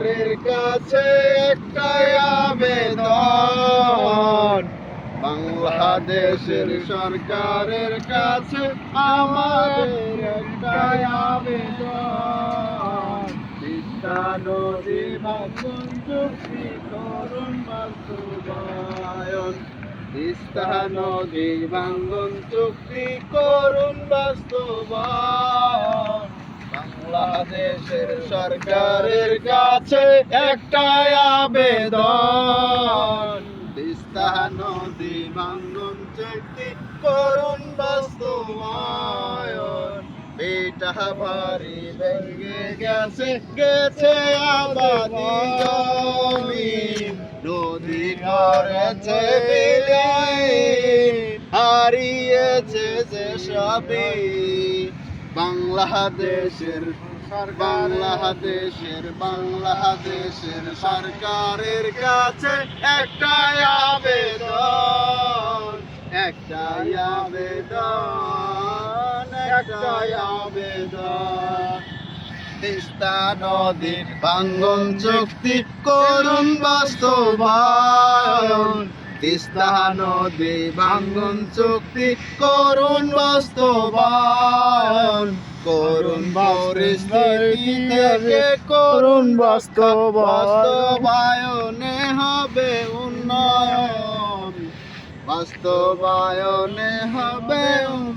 সরকারের কাছে একটাই আবেদন। বাংলাদেশের সরকারের কাছে আমাদের একটাই আবেদন। তিস্তা নদী ভাঙন চুক্তি করুন বাস্তবায়ন। তিস্তা নদী ভাঙন চুক্তি করুন বাস্তবায়ন। বাংলাদেশের সরকারের কাছে একটাই আবেদন। তিস্তা নদী ভাঙন চুক্তি করুন বাস্তবায়ন। বেটা ভারী ভেঙে গেছে গেছে আবাদি জমি নদী করেছে বিলীন হারিয়েছে যে সবই। বাংলাদেশের বাংলাদেশের বাংলাদেশের সরকারের কাছে একটাই আবেদন একটাই আবেদন একটাই আবেদন। তিস্তা নদীর ভাঙ্গন চুক্তি করুন বাস্তবায়ন। তিস্তা নদী ভাঙ্গন চুক্তি করুন বাস্তবায়ন। করুন পরিস্থিতি থেকে করুন বাস্তবায়নে হবে উন্নয়ন। বাস্তবায়নে হবে উন্নয়ন